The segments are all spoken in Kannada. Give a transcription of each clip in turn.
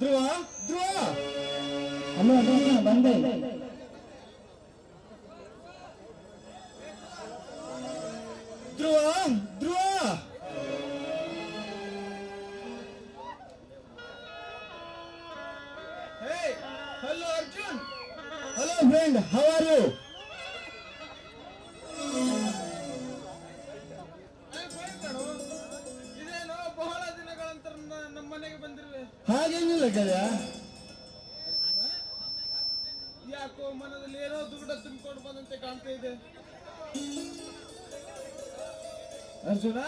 ಧ್ರುವ ಧ್ರುವ ಅಲ್ಲ ಅಣ್ಣ ಬಂದೆ ಕಾಣ್ತಾ ಇದೆ. ಅರ್ಜುನ?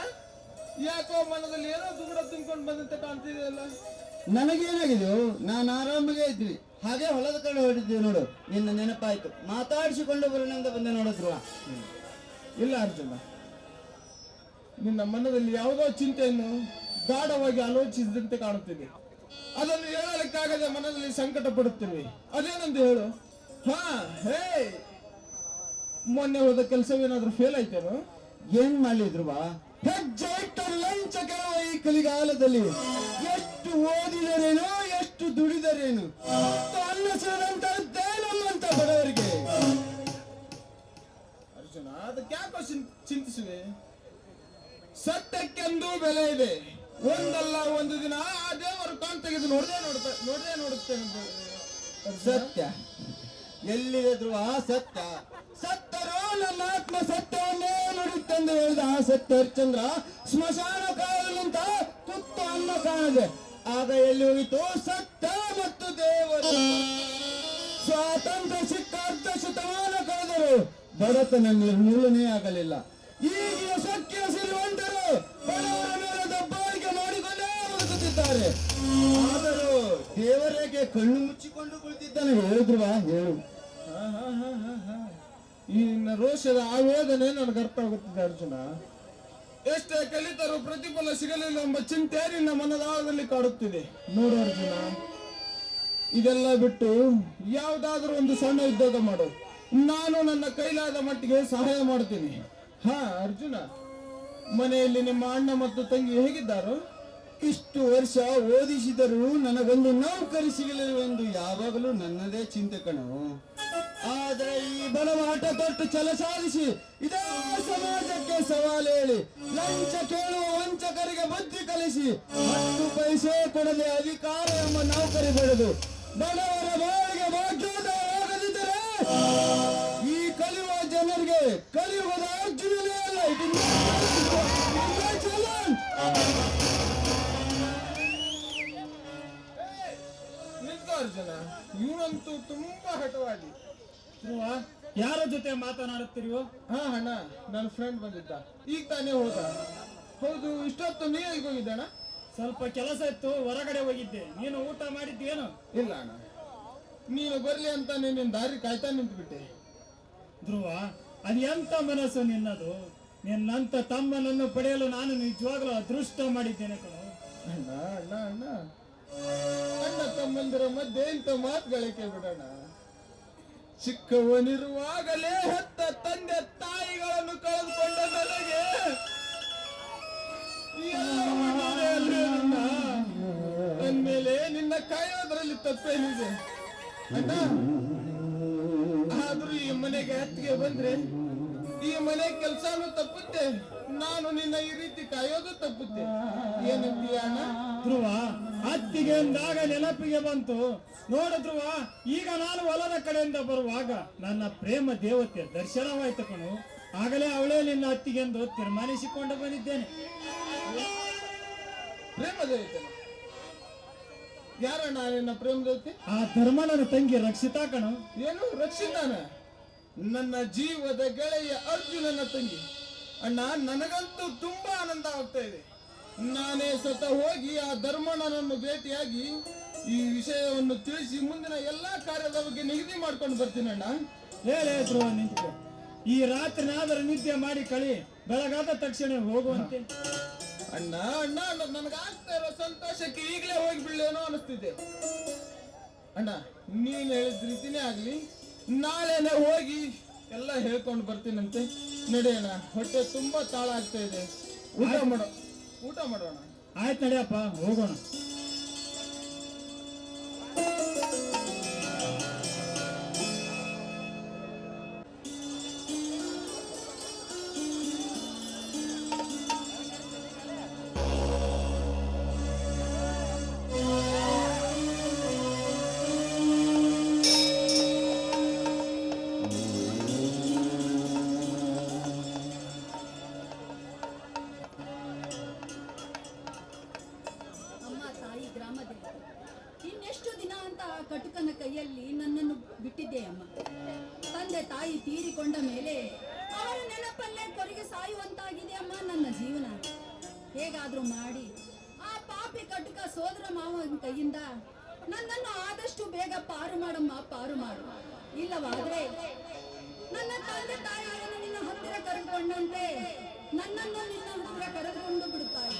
ಯಾಕೋ ಮನದಲ್ಲಿ ಏನೋ ದುಗುಡ ತುಂಬಿಕೊಂಡು ಬಂದಂತೆ ಕಾಣ್ತಿದೆ ಅಲ್ಲ ನನಗೇನಾಗಿದೆಯೋ ನಾನು ಆರಾಮಾಗೇ ಇದ್ವಿ. ಹಾಗೆ ಹೊಲದ ಕಡೆ ಹೊರಟಿದ್ವಿ ನೋಡು. ನಿನ್ನ ನೆನಪಾಯ್ತು. ಮಾತಾಡಿಸಿಕೊಂಡು ಬರೋಣ ಬಂದೆ ನೋಡಿದ್ರು ಇಲ್ಲ ಅರ್ಜುನ. ನಿನ್ನ ಮನದಲ್ಲಿ ಯಾವುದೋ ಚಿಂತೆಯನ್ನು ಗಾಢವಾಗಿ ಆಲೋಚಿಸಿದಂತೆ ಕಾಣುತ್ತಿದೆ. ಅದನ್ನು ಹೇಳಲಿಕ್ಕಾಗದೆ ಮನದಲ್ಲಿ ಸಂಕಟ ಪಡುತ್ತೇವೆ ಅದೇನಂತ ಹೇಳು? ಹಾ ಹೇ ಮೊನ್ನೆ ಹೋದ ಕೆಲಸವೇನಾದ್ರೂ ಫೇಲ್ ಆಯ್ತೇನು? ಏನ್ ಮಾಡಿದ್ರು ಬಾ? ಹೆಜ್ಜೆ ಲಂಚ ಕೆಲವ ಈ ಕಲಿಗಾಲದಲ್ಲಿ. ಎಷ್ಟು ಓದಿದರೇನು, ಎಷ್ಟು ದುಡಿದರೇನು? ಅನ್ನ ಸೇರಿದಂತದ್ದೇ ನಮ್ಮಂತ ಬಡವರಿಗೆ. ಅರ್ಜುನ, ಅದಕ್ಕೆ ಯಾಕೋ ಚಿಂತಿಸುವೆ? ಸತ್ಯಕ್ಕೆಂದು ಬೆಲೆ ಇದೆ. ಒಂದಲ್ಲ ಒಂದು ದಿನ ಆ ದೇವರು ಕಾಣ್ ತೆಗೆದು ನೋಡದೆ ನೋಡ್ತಾ, ನೋಡದೆ ನೋಡುತ್ತೆ. ಸತ್ಯ. ಎಲ್ಲಿದೆ ಧ್ರುವ ಸತ್ಯ ಸತ್ತರೋ ನನ್ನ ಆತ್ಮ ಸತ್ಯವನ್ನೇ ನುಡಿತಂದು ಹೇಳಿದ ಆ ಸತ್ಯ ಹರಿಶ್ಚಂದ್ರ ಸ್ಮಶಾನ ಕಾಲಲಿಂತ ತುತ್ತು ಅನ್ನ ಕಾಣದೆ. ಆಗ ಎಲ್ಲಿ ಹೋಯಿತು ಸತ್ತ ಮತ್ತು ದೇವರು. ಸ್ವಾತಂತ್ರ್ಯ ಸಿಕ್ಕ ಅರ್ಧ ಶತಮಾನ ಕಳೆದರು. ಬಡತನ ನಿರ್ಮೂಲನೆ ಆಗಲಿಲ್ಲ. ಈಗ ಸಖ್ಯ ಸಿರಿವಂತರು ಬಡವರ ಮೇಲೆ ದಬ್ಬಾಳಿಕೆ ಮಾಡಿಕೊಂಡೇ ಬದುಕುತ್ತಿದ್ದಾರೆ. ಆದರೂ ದೇವರಿಗೆ ಕಣ್ಣು ಮುಚ್ಚಿಕೊಂಡು ಕುಳಿತಿದ್ದಾನೆ? ಹೇಳಿದ್ರುವ? ಹೇಳು. ಈ ರೋಷದ ಆವೇದನೆ ನನಗೆ ಅರ್ಥ ಆಗುತ್ತಿದೆ ಅರ್ಜುನ. ಎಷ್ಟೇ ಕಲಿತರೂ ಪ್ರತಿಫಲ ಸಿಗಲಿಲ್ಲ ಎಂಬ ಚಿಂತೆ ನಿನ್ನ ಮನದಾಳದಲ್ಲಿ ಕಾಡುತ್ತಿದೆ. ನೋಡು ಅರ್ಜುನ, ಇದೆಲ್ಲ ಬಿಟ್ಟು ಯಾವುದಾದ್ರೂ ಒಂದು ಸಣ್ಣ ಉದ್ಯೋಗ ಮಾಡು. ನಾನು ನನ್ನ ಕೈಲಾದ ಮಟ್ಟಿಗೆ ಸಹಾಯ ಮಾಡ್ತೀನಿ. ಹಾ, ಅರ್ಜುನ. ಮನೆಯಲ್ಲಿ ನಿಮ್ಮ ಅಣ್ಣ ಮತ್ತು ತಂಗಿ ಹೇಗಿದ್ದಾರೋ? ಇಷ್ಟು ವರ್ಷ ಓದಿಸಿದರೂ ನನಗೊಂದು ನೌಕರಿ ಸಿಗಲಿಲ್ಲವೆಂದು ಯಾವಾಗಲೂ ನನ್ನದೇ ಚಿಂತೆ ಕಣು. ಆದರೆ ಈ ಬಲವಾಟ ತೊಟ್ಟು ಛಲ ಸಾಧಿಸಿ ಇದೇ ಸಮಾಜಕ್ಕೆ ಸವಾಲು ಹೇಳಿ, ಲಂಚ ಕೇಳುವ ವಂಚಕರಿಗೆ ಬುದ್ಧಿ ಕಲಿಸಿ, ಹತ್ತು ಪೈಸೆ ಕೊಡದೆ ಅಧಿಕಾರ ಎಂಬ ನೌಕರಿ ಪಡೆದು ಬಡವರ ಬಾಳಿಗೆ ಭಾಗ್ಯೋದಯವಾಗದಿದ್ದರೆ ಈ ಕಲಿಯುವ ಜನರಿಗೆ ಕಲಿಯುವುದ ಅರ್ಜುನನೇ ಅಲ್ಲ, ಇದು ನಿಮ್ಮ ಜನ ಇವನಂತೂ ತುಂಬಾ ಹಠವಾದಿ ಧ್ರುವ ಯಾರ ಜೊತೆ ಮಾತನಾಡುತ್ತಿರೋ ಹಾ ಅಣ್ಣ ನನ್ನ ಫ್ರೆಂಡ್ ಬಂದಿದ್ದ. ಈಗ ತಾನೇ ಹೋದ. ಹೌದು ಇಷ್ಟೊತ್ತು ನೀ ಈಗ ಹೋಗಿದ್ದಣ್ಣ? ಸ್ವಲ್ಪ ಕೆಲಸ ಇತ್ತು ಹೊರಗಡೆ ಹೋಗಿದ್ದೆ. ನೀನು ಊಟ ಮಾಡಿದ್ದೇನು ಇಲ್ಲ ಅಣ್ಣ. ನೀನು ಬರ್ಲಿ ಅಂತ ನಿನ್ನ ದಾರಿ ಕಾಯ್ತಾ ನಿಂತ್ಬಿಟ್ಟೆ. ಧ್ರುವ ಅದು ಎಂತ ಮನಸ್ಸು ನಿನ್ನದು? ನಿನ್ನಂತ ತಮ್ಮನನ್ನು ಪಡೆಯಲು ನಾನು ನಿಜವಾಗ್ಲೂ ಅದೃಷ್ಟ ಮಾಡಿದ್ದೇನೆ ಕಣ. ಅಣ್ಣ ಅಣ್ಣ ಅಣ್ಣ. ಅಣ್ಣ ತಮ್ಮಂದಿರ ಮಧ್ಯೆ ಇಂಥ ಮಾತುಗಳಕ್ಕೆ ಬಿಡೋಣ ಚಿಕ್ಕವನಿರುವಾಗಲೇ ಹತ್ತ ತಂದೆ ತಾಯಿಗಳನ್ನು ಕಳೆದುಕೊಂಡ ನನಗೆ ಅಂದಮೇಲೆ ನಿನ್ನ? ಕಾಯೋದ್ರಲ್ಲಿ ತಪ್ಪೇನಿದೆ ಅಣ್ಣ, ಆದ್ರೂ ಈ ಮನೆಗೆ ಹತ್ತಿಗೆ ಬಂದ್ರೆ ಈ ಮನೆ ಕೆಲ್ಸಾನು ತಪ್ಪುತ್ತೆ. ನಾನು ನಿನ್ನ ಈ ರೀತಿ ಕಾಯೋದು ತಪ್ಪುತ್ತೆ. ಏನಂತೀಯ ಅಣ್ಣ? ಧ್ರುವ ಅತ್ತಿಗೆ ಅಂದಾಗ ನೆನಪಿಗೆ ಬಂತು. ನೋಡ ಧ್ರುವ ಈಗ ನಾನು ಹೊಲದ ಕಡೆಯಿಂದ ಬರುವಾಗ ನನ್ನ ಪ್ರೇಮ ದೇವತೆ ದರ್ಶನವಾಯ್ತು ಕಣು. ಆಗಲೇ ಅವಳೇ ನಿನ್ನ ಅತ್ತಿಗೆಂದು ತೀರ್ಮಾನಿಸಿಕೊಂಡು ಬಂದಿದ್ದೇನೆ. ಪ್ರೇಮ ದೇವತೆ ಯಾರಣ್ಣ ನಿನ್ನ ಪ್ರೇಮ ದೇವತೆ? ಆ ಧರ್ಮಣ್ಣನ ತಂಗಿ ರಕ್ಷಿತಾ ಕಣು. ಏನು? ರಕ್ಷಿತಾನ? ನನ್ನ ಜೀವದ ಗೆಳೆಯ ಅರ್ಜುನನ ತಂಗಿ. ಅಣ್ಣ ನನಗಂತೂ ತುಂಬಾ ಆನಂದ ಆಗ್ತಾ ಇದೆ ನಾನೇ ಸ್ವತಃ ಹೋಗಿ ಆ ಧರ್ಮಣ್ಣನನ್ನು ಭೇಟಿಯಾಗಿ ಈ ವಿಷಯವನ್ನು ತಿಳಿಸಿ ಮುಂದಿನ ಎಲ್ಲಾ ಕಾರ್ಯದ ಬಗ್ಗೆ ನಿಗದಿ ಮಾಡ್ಕೊಂಡು ಬರ್ತೀನಿ ಅಣ್ಣ. ಹೇಳೇ ಧ್ರುವ ಈ ಈ ರಾತ್ರಿನಾದರೂ ನಿದ್ದೆ ಮಾಡಿ ಕಳಿ ಬೆಳಗಾದ ತಕ್ಷಣ ಹೋಗುವಂತೆ. ಅಣ್ಣ ಅಣ್ಣ ಅಣ್ಣ ನನಗಾಗ್ತಾ ಇರೋ ಸಂತೋಷಕ್ಕೆ ಈಗಲೇ ಹೋಗಿ ಬಿಡ್ಲೇನೋ ಅನಿಸ್ತಿದೆ. ಅಣ್ಣ ನೀನು ಹೇಳಿದ ರೀತಿನೇ ಆಗ್ಲಿ. ನಾಳೆನೆ ಹೋಗಿ ಎಲ್ಲ ಹೇಳ್ಕೊಂಡು ಬರ್ತೀನಂತೆ. ನಡೆಯೋಣ. ಹೊಟ್ಟೆ ತುಂಬಾ ತಾಳ ಆಗ್ತಾ ಇದೆ. ಊಟ ಮಾಡೋ. ಊಟ ಮಾಡೋಣ. ಆಯ್ತು ನಡೆಯಪ್ಪ ಹೋಗೋಣ. ಬಿಟ್ಟಿದ್ದೆಯಮ್ಮ ತಂದೆ ತಾಯಿ ತೀರಿಕೊಂಡ ಮೇಲೆ ಅವರ ನೆನಪಲ್ಲೇ ಕೊರಿಗೆ ಸಾಯುವಂತಾಗಿದೆ ಅಮ್ಮ ನನ್ನ ಜೀವನ. ಹೇಗಾದ್ರೂ ಮಾಡಿ ಆ ಪಾಪಿ ಕಟುಕ ಸೋದರ ಮಾವನ ಕೈಯಿಂದ ನನ್ನನ್ನು ಆದಷ್ಟು ಬೇಗ ಪಾರು ಮಾಡಮ್ಮ, ಪಾರು ಮಾಡು. ಇಲ್ಲವಾದ್ರೆ ನನ್ನ ತಂದೆ ತಾಯಿಯನ್ನು ನಿನ್ನ ಹತ್ತಿರ ಕರೆದುಕೊಂಡಂತೆ ನನ್ನನ್ನು ನಿನ್ನ ಹತ್ತಿರ ಕರೆದುಕೊಂಡು ಬಿಡುತ್ತಾರೆ.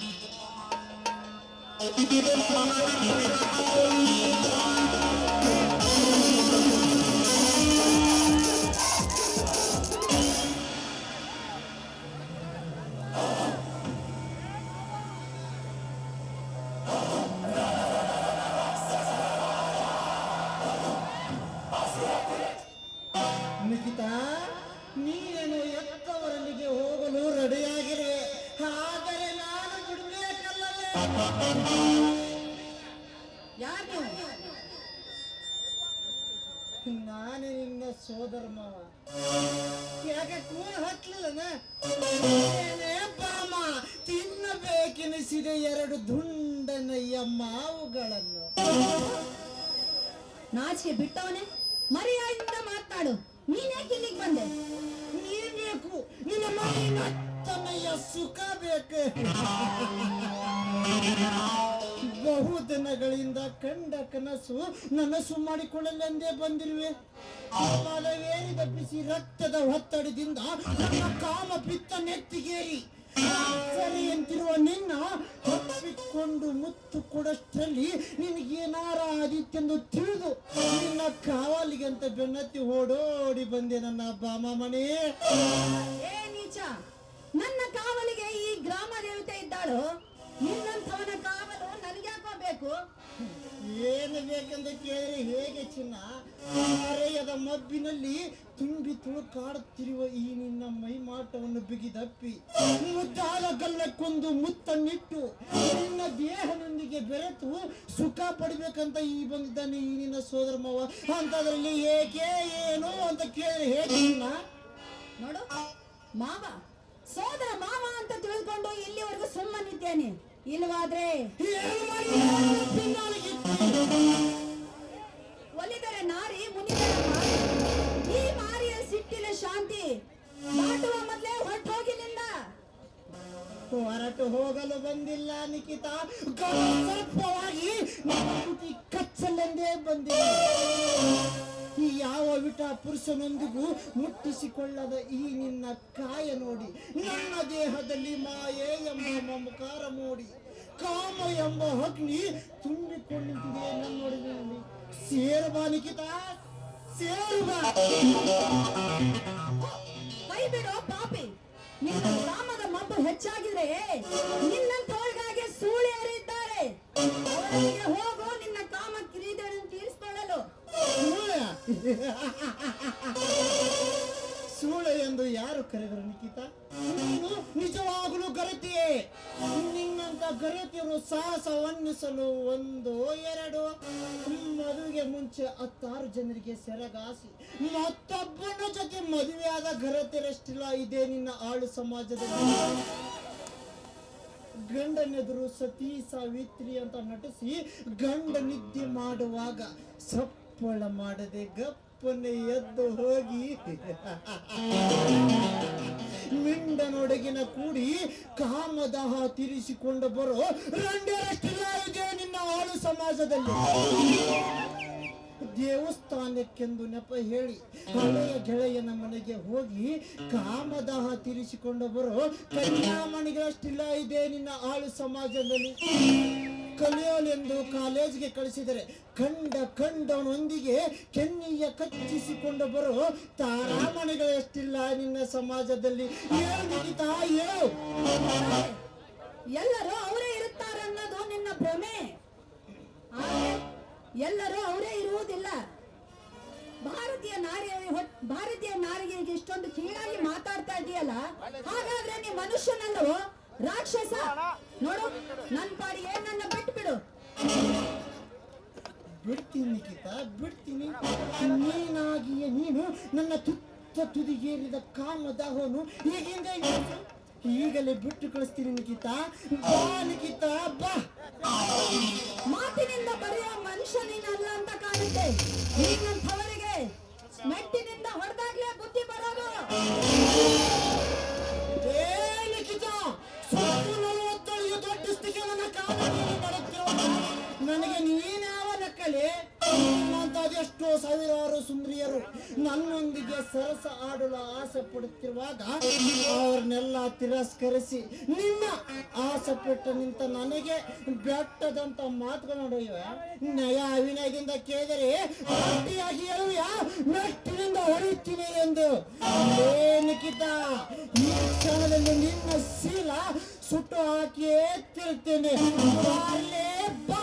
ಯಾಕೆ ಕೂನ ಹತ್ಲಿಲ್ಲನ ಬಾಮ ತಿನ್ನಬೇಕೆನಿಸಿದೆ ಎರಡು ದುಂಡನಯ್ಯ ಮಾವುಗಳನ್ನು. ನಾಚಿಕೆ ಬಿಟ್ಟವನೇ ಮರ್ಯಾದೆಯಿಂದ ಮಾತನಾಡು ನೀನ್ಯಾಕೆ ಇಲ್ಲಿಗೆ ಬಂದೆ? ನೀನ್ ಬೇಕು ನಿನ್ನ ಮೈನ ತನ್ನಯ್ಯ ಸುಖ ಬೇಕು? ಬಹು ದಿನಗಳಿಂದ ಕಂಡ ಕನಸು ನನಸು ಮಾಡಿಕೊಳ್ಳಲೆಂದೇ ಬಂದಿರುವೆ. ಕಾಲವೇರಿದ ಬಿಸಿ ರಕ್ತದ ಒತ್ತಡದಿಂದ ನನ್ನ ಕಾಮ ಪಿತ್ತ ನೆತ್ತಿಗೇರಿ. ಸರಿಯಂತಿರುವ ನಿನ್ನ ಹಪ್ಪಿಕೊಂಡು ಮುತ್ತು ಕೊಡಷ್ಟರಲ್ಲಿ ನಿನಗೇನಾರ ಆದಿತ್ಯೆಂದು ತಿಳಿದು ನಿನ್ನ ಕಾವಲಿಗೆ ಅಂತ ಬೆನ್ನತ್ತಿ ಓಡೋಡಿ ಬಂದೆ ನನ್ನ ಬಾಮ ಮನೆ ಏ ನೀಚ, ನನ್ನ ಕಾವಲಿಗೆ ಈ ಗ್ರಾಮ ದೇವತೆ ಇದ್ದಾಳು? ನಿನ್ನಂಥವನ ಕಾವಲು ನನಗ್ಯಾಕೋ ಬೇಕು ಏನು ಬೇಕೆಂದು ಕೇಳಿ ಹೇಗೆ ಚಿನ್ನ? ಅರೆಯದ ಮಬ್ಬಿನಲ್ಲಿ ತುಂಬಿ ತುಳುಕಾಡುತ್ತಿರುವ ಈ ನಿನ್ನ ಮೈಮಾಟವನ್ನು ಬಿಗಿದಪ್ಪಿ. ಮುದ್ದಾದ ಗಲ್ಲಕ್ಕೊಂದು ಮುತ್ತನ್ನಿಟ್ಟು ನಿನ್ನ ದೇಹದೊಂದಿಗೆ ಬೆರೆತು ಸುಖ ಪಡಿಬೇಕಂತ ಈ ಬಂದಿದ್ದಾನೆ ಈ ನಿನ್ನ ಸೋದರ ಮಾವ. ಅಂತದ್ರಲ್ಲಿ ಏಕೆ ಏನು ಅಂತ ಕೇಳಿ ಹೇಗೆ ಚಿನ್ನ? ನೋಡು ಮಾವ ಸೋದರ ಮಾವ ಅಂತ ತಿಳಿದುಕೊಂಡು ಇಲ್ಲಿವರೆಗೂ ಸುಮ್ಮನಿದ್ದೇನೆ ಇಲ್ವಾದ್ರೆ? ಒಲಿದರೆ ನಾರಿ, ಮುನಿದರೆ. ಈ ಮಾರಿಯ ಸಿಟ್ಟಿನ ಶಾಂತಿ ದಾಟುವ ಮೊದಲೇ ಹೊರಟೋಗಿನಿಂದ ಹೊರಟು ಹೋಗಲು ಬಂದಿಲ್ಲ ನಿಖಿತ ಸ್ವಲ್ಪವಾಗಿ ಕಚ್ಚಲೆಂದೇ ಬಂದಿಲ್ಲ ಈ ಯಾವ ವಿಟ ಪುರುಷನೊಂದಿಗೂ ಮುಟ್ಟಿಸಿಕೊಳ್ಳದ ಈ ನಿನ್ನ ಕಾಯ ನೋಡಿ, ನನ್ನ ದೇಹದಲ್ಲಿ ಮಾಯೆ ಎಂಬ ಮಮಕಾರ ಮೂಡಿ, ಕಾಮ ಎಂಬ ಅಗ್ನಿ ತುಂಬಿಕೊಂಡಿದೆ ನನ್ನೊಡಗಿನಲ್ಲಿ ಸೇರುಬಾ ನಿಖಿತ ಸೇರುಬಾ ಕೈ ಪಾಪಿ. ನಿನ್ನ ಗ್ರಾಮದ ಮಬ್ಬು ಹೆಚ್ಚಾಗಿದ್ರೆ ನಿನ್ನಂತವಳಿಗಾಗಿ ಸೂಳೆಯರು ಇದ್ದಾರೆ. ಹೋಗೋ ಹೋಗು ನಿನ್ನ ಕಾಮ ಕಿರೀಟವನ್ನು ತೀರಿಸಿಕೊಳ್ಳಲು ಸೂಳೆ ಎಂದು ಯಾರು ಕರೆದರು, ನಿಖಿತ? ನೀನು ನಿಜವಾಗಲೂ ಗರತಿಯೇ? ನಿನ್ನಂತ ಗರತಿಯರು ಸಾಹಸ ವರ್ಣಿಸಲು ಒಂದು, ಎರಡು, ಮದುವೆಗೆ ಮುಂಚೆ ಹತ್ತಾರು ಜನರಿಗೆ ಸೆರಗಾಸಿ ಮತ್ತೊಬ್ಬನ ಜೊತೆ ಮದುವೆಯಾದ ಗರತಿಯರಷ್ಟಿಲ್ಲ. ಇದೆ ನಿನ್ನ ಆಳು ಸಮಾಜದ ಗಂಡನೆದುರು ಸತಿ ಸಾವಿತ್ರಿ ಅಂತ ನಟಿಸಿ ಗಂಡ ನಿದ್ದೆ ಮಾಡುವಾಗ ಸಪ್ಪಳ ಮಾಡದೆ ಗಪ್ಪನೆ ಎದ್ದು ಹೋಗಿ. ಮಿಂಡನೊಡಗಿನ ಕೂಡಿ ಕಾಮದಹ ತೀರಿಸಿಕೊಂಡು ಬರೋ ರಂಡರಷ್ಟಿಲ್ಲ ಇದೆ ನಿನ್ನ ಆಳು ಸಮಾಜದಲ್ಲಿ. ದೇವಸ್ಥಾನಕ್ಕೆಂದು ನೆಪ ಹೇಳಿ ಹಳೆಯ ಗೆಳೆಯನ ಮನೆಗೆ ಹೋಗಿ ಕಾಮದಾಹ ತೀರಿಸಿಕೊಂಡು ಬರೋ ಕನ್ಯಾಮಣಿಗಳಷ್ಟಿಲ್ಲ ಇದೆ ನಿನ್ನ ಆಳು ಸಮಾಜದಲ್ಲಿ. ಕಲಿಯೋಲೆಂದು ಕಾಲೇಜ್ಗೆ ಕಳಿಸಿದರೆ ಕಂಡ ಕಂಡವನೊಂದಿಗೆ ಕೆನ್ನಿಯ ಕಚ್ಚಿಸಿಕೊಂಡು ಬರೋ ತಾರಾಮಣಿಗಳಷ್ಟಿಲ್ಲ ನಿನ್ನ ಸಮಾಜದಲ್ಲಿ. ಎಲ್ಲರೂ ಅವರೇ ಇರುತ್ತಾರನ್ನೋದು ನಿನ್ನ ಭ್ರಮೆ. ಎಲ್ಲರೂ ಅವರೇ ಇರುವುದಿಲ್ಲ. ಭಾರತೀಯ ನಾರಿಯ ಹೊಟ್- ಭಾರತೀಯ ನಾರಿಗೆ ಇಷ್ಟೊಂದು ಕೀಳಾಗಿ ಮಾತಾಡ್ತಾ ಇದೆಯಲ್ಲ? ಹಾಗಾದ್ರೆ ನೀ ಮನುಷ್ಯನಲ್ಲೂ ರಾಕ್ಷಸ? ನೋಡು, ನನ್ ಪಾಡಿಗೆ ಬಿಡ್ತೀನಿ ನಿಖಿತ ಬಿಡ್ತೀನಿ. ನೀನಾಗಿಯೇ ನೀನು ನನ್ನ ತುತ್ತ ತುದಿಗೇರಿದ ಕಾಮದಾಹವನ್ನು ಈಗಿಂದ ಇಳಿಸು. ಈಗಲೇ ಬಿಟ್ಟು ಕಳಿಸ್ತೀನಿ ನಿಖಿತ ಬಾ ನಿಖಿತ ಬಾ. ಮಾತಿನಿಂದ ಬರೆಯ ಮನುಷ್ಯ ನೀನಲ್ಲ ಅಂತ ಕಾಣುತ್ತೆ. ಈಗಂಥವರಿಗೆ ಮೆಟ್ಟಿನಿಂದ ಹೊಡೆದಾಗ್ಲೇ ಬುದ್ಧಿ ಬರೋದು. ಅದೆಷ್ಟೋ ಸಾವಿರಾರು ಸುಂದರಿಯರು ನನ್ನೊಂದಿಗೆ ಸರಸ ಆಡಲು ಆಸೆ ಪಡುತ್ತಿರುವಾಗ ಅವ್ರನ್ನೆಲ್ಲ ತಿರಸ್ಕರಿಸಿ ನಿನ್ನ ಆಸೆ ಪಟ್ಟು ನಿಂತ ನನಗೆ ಬೆಟ್ಟದಂತ ಮಾತುಗಳನ್ನೊಡೆಯುವ ನಯ ಅವಿನಯದಿಂದ ಕೇಳಿದರೆ ಗಟ್ಟಿಯಾಗಿ ಹೇಳುವ ಮೆಟ್ಟಿನಿಂದ ಹೊಡೆಯುತ್ತೀನಿ ಎಂದು. ಏ ನಿಖಿತ ಈ ಕ್ಷಣದಲ್ಲಿ ನಿನ್ನ ಶೀಲ ಸುಟ್ಟು ಹಾಕಿಯೇ ತಿರುತ್ತೇನೆ ಬಾ.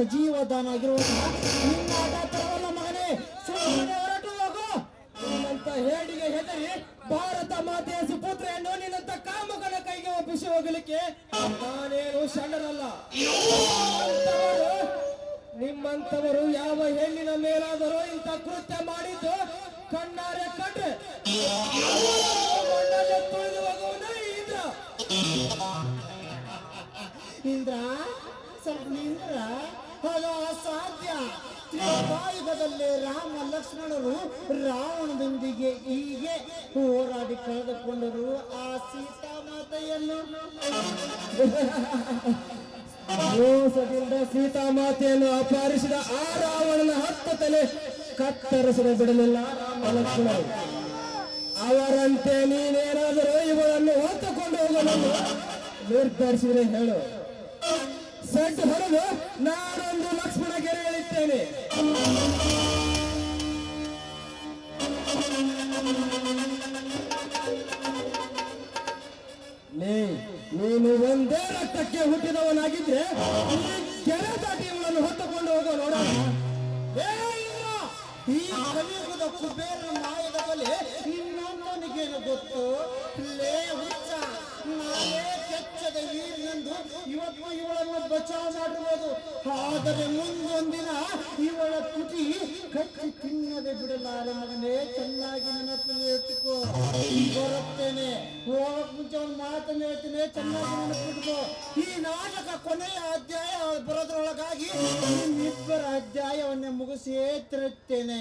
ಬಂಗ್ಲೆಯಲ್ಲಿ ಸಜೀವ ದಾನ ಆಗಿರುವಾಗ ನಿನ್ನ ಆಟಾತರವಲ್ಲ ಮಗನೇ ಹೊರಟು ಹೋಗು. ನಿನ್ನಂತ ಹೇಡಿಗೆ ಹೆದರಿ ಭಾರತ ಮಾತೆಯ ಸುಪುತ್ರೆಯನ್ನು ನಿನ್ನಂತ ಕಾಮಕನ ಕೈಗೆ ಒಪ್ಪಿಸಿ ಹೋಗಲಿಕ್ಕೆ ನಾನೇನು ಸಣ್ಣರಲ್ಲ ನಿಮ್ಮಂತವರು ಯಾವ ಹೆಣ್ಣಿನ ಮೇಲಾದರೂ ಇಂಥ ಕೃತ್ಯ ಹೋರಾಡಿ ಕಳೆದುಕೊಂಡರು ಆ ಸೀತಾಮಾತೆಯನ್ನು ಮೋಸದಿಂದ ಸೀತಾಮಾತೆಯನ್ನು ಅಪಹರಿಸಿದ ಆ ರಾವಣನ ಹತ್ತು ತಲೆ ಬಿಡಲಿಲ್ಲ ರಾಮಲಕ್ಷ್ಮಣ ಅವರಂತೆ ನೀನೇನಾದರೂ ಇವಳನ್ನು ಹೊತ್ತುಕೊಂಡು ಹೋಗಲು ನಿರ್ಧರಿಸಿದ್ರೆ ಹೇಳು. ಸೆಟ್ ಹೊರದು ನಾನೊಂದು ಲಕ್ಷ್ಮಣ ಗೆರೆ ಎಳಿತೇನೆ ನೀನು ಒಂದೇ ರಕ್ತಕ್ಕೆ ಹುಟ್ಟಿದವನಾಗಿದ್ರೆ ಕೆರೆ ದಾಟಿ ಇವಳನ್ನು ಹೊತ್ತುಕೊಂಡು ಹೋಗೋ ನೋಡೋಣ ಈ ಕಲಿಯುಗದ ಕುಬೇರ ಮಾಯದ ಬಲೆ ನಿನ್ನೊಂದನಿಗೇನು ಗೊತ್ತು? ಲೇ ಹುಚ್ಚ ಇವತ್ತು ಇವಳನ್ನು ಬಚಾವ್ ಮಾಡಿರ್ಬೋದು. ಆದರೆ ಮುಂದೊಂದಿನ ಇವಳ ತುಟಿ ಕಟ್ಟಿ ತಿನ್ನದೆ ಬಿಡಲಾರೆ ಮಗನೇ, ಚೆನ್ನಾಗಿ ನೆನಪಿನಲ್ಲಿ ಹೇಳ್ತಿಕೋ ಬರುತ್ತೇನೆ. ಹೋಗಕ್ ಮುಂಚೆ ಒಂದು ಮಾತನ್ನು ಹೇಳ್ತೇನೆ. ಚೆನ್ನಾಗಿ ನೆನಪಿಟ್ಕೋ. ಈ ನಾಟಕ ಕೊನೆಯ ಅಧ್ಯಾಯ ಬರೋದ್ರೊಳಗಾಗಿ ಇಬ್ಬರ ಅಧ್ಯಾಯವನ್ನೇ ಮುಗಿಸಿಯೇ ತಿರುತ್ತೇನೆ.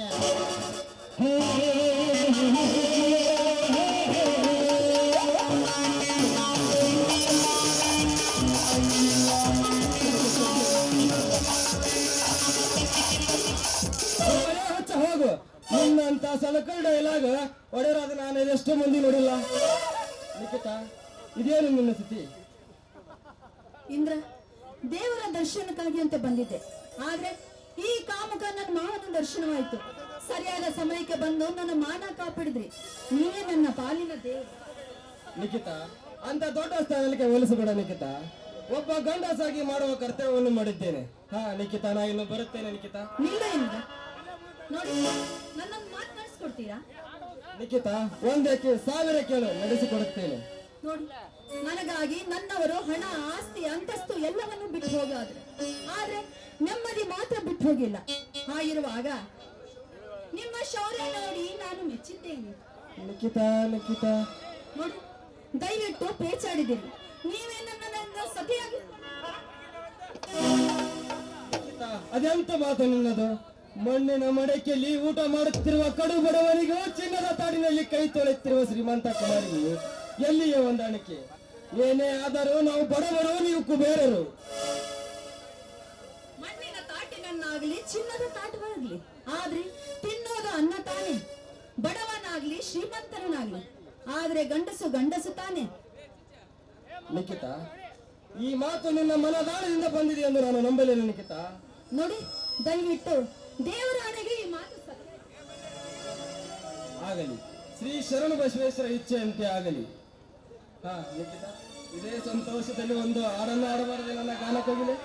ಇದೇನು ನಿನ್ನ ಸ್ಥಿತಿ? ಇಂದ್ರ ದೇವರ ದರ್ಶನಕ್ಕಾಗಿ ಅಂತ ಬಂದಿದ್ದೆ. ಆದ್ರೆ ಈ ಕಾಮುಕ ನನ್ನ ಮಾವನ ದರ್ಶನವಾಯ್ತು. ಸರಿಯಾದ ಸಮಯಕ್ಕೆ ಬಂದು ನನ್ನ ಮಾನ ಕಾಪಾಡಿದ್ರಿ. ನೀವೇ ನನ್ನ ಪಾಲಿನ ದೇವರು ನಿಖಿತ ಅಂತ ದೊಡ್ಡ ಸ್ಥಾನಕ್ಕೆ ಹೋಲಿಸಬೇಡ ನಿಖಿತ. ಒಬ್ಬ ಗಂಡಸಾಗಿ ಮಾಡುವ ಕರ್ತವ್ಯವನ್ನು ಮಾಡಿದ್ದೇನೆ. ಹಾ ನಿಖಿತ ನಾ ಇನ್ನು ಬರುತ್ತೇನೆ ನಿಖಿತ. ನಿಲ್ಲ ಇಲ್ಲ ನೋಡಿ ನನ್ನನ್ನು ಮಾತನಾಡಿಸ್ಕೊಡ್ತೀರಾ ನಿಖಿತ ಒಂದಕ್ಕೆ ಸಾವಿರ ಕೇಳು ನಡೆಸಿಕೊಡುತ್ತೇನೆ. ನೋಡಿ. ನನಗಾಗಿ ನನ್ನವರು ಹಣ ಆಸ್ತಿ ಅಂತಸ್ತು ಎಲ್ಲವನ್ನು ಬಿಟ್ಟು ಹೋಗಾದ್ರು. ಆದ್ರೆ ನೆಮ್ಮದಿ ಮಾತ್ರ ಬಿಟ್ಟು ಹೋಗಿಲ್ಲ. ಹಾಗಿರುವಾಗ ನಿಮ್ಮ ಶೌರ್ಯ ನೋಡಿ ನಾನು ಮೆಚ್ಚಿದ್ದೇನೆ. ನೋಡಿ ದಯವಿಟ್ಟು ಪೇಚಾಡಿದ್ದೀನಿ ನೀವೇ ನನ್ನನ್ನು ಸತಿಯಾಗಿ ಅದೆಂತ ಮಾತು ನಿನ್ನದು? ಮಣ್ಣಿನ ಮಡಕೆಯಲ್ಲಿ ಊಟ ಮಾಡುತ್ತಿರುವ ಕಡು ಬಡವನಿಗೂ ಚಿನ್ನದ ತಾಡಿನಲ್ಲಿ ಕೈ ತೊಳೆಯುತ್ತಿರುವ ಶ್ರೀಮಂತ ಕುಮಾರಿಗೂ ಎಲ್ಲಿಯ ಹೊಂದಾಣಿಕೆ? ಏನೇ ಆದರೂ ನಾವು ಬಡವರು ನೀವು ಕುಬೇರರು. ಮಣ್ಣಿನ ತಾಟಿನನ್ನಾಗ್ಲಿ ಚಿನ್ನದ ತಾಟವಾಗ್ಲಿ ಆದ್ರೆ ತಿನ್ನೋದು ಅನ್ನ ತಾನೆ. ಬಡವನಾಗ್ಲಿ ಶ್ರೀಮಂತರನಾಗ್ಲಿ ಆದ್ರೆ ಗಂಡಸು ಗಂಡಸು ತಾನೆ. ನಿಖಿತ ಈ ಮಾತು ನಿನ್ನ ಮನದಾಳದಿಂದ ಬಂದಿದೆ ಎಂದು ನಾನು ನಂಬಲಿಲ್ಲ ನಿಖಿತ. ನೋಡಿ ದಯವಿಟ್ಟು ದೇವರ ಆಣೆಗೆ ಈ ಮಾತು ಆಗಲಿ. ಶ್ರೀ ಶರಣ ಬಸವೇಶ್ವರ ಇಚ್ಛೆಯಂತೆ ಆಗಲಿ. ಇದೇ ಸಂತೋಷದಲ್ಲಿ ಒಂದು ಹಾಡನ್ನು ಆಡಬಾರದೆ ನನ್ನ ಗಾನ ಕೋಗಿಲೆ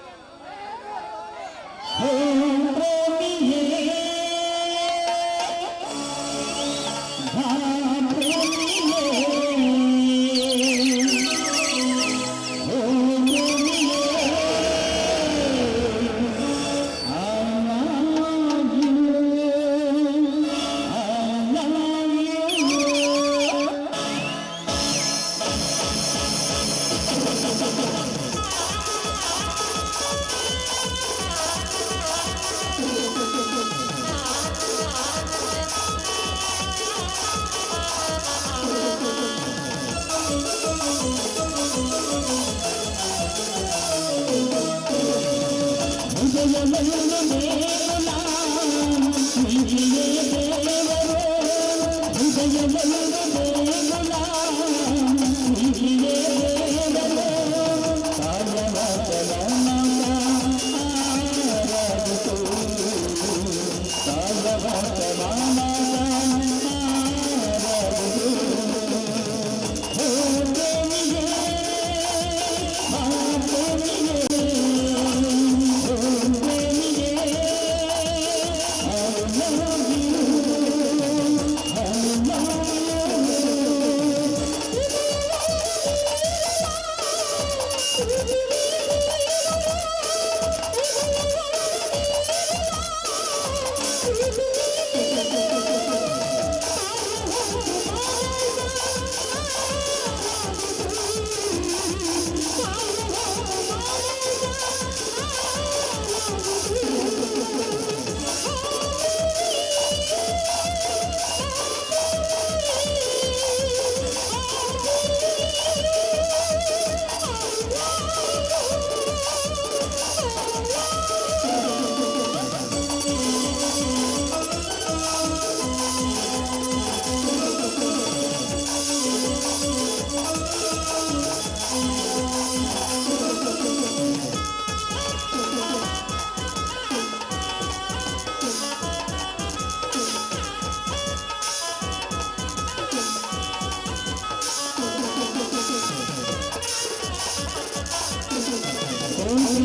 ನಮ್ಮ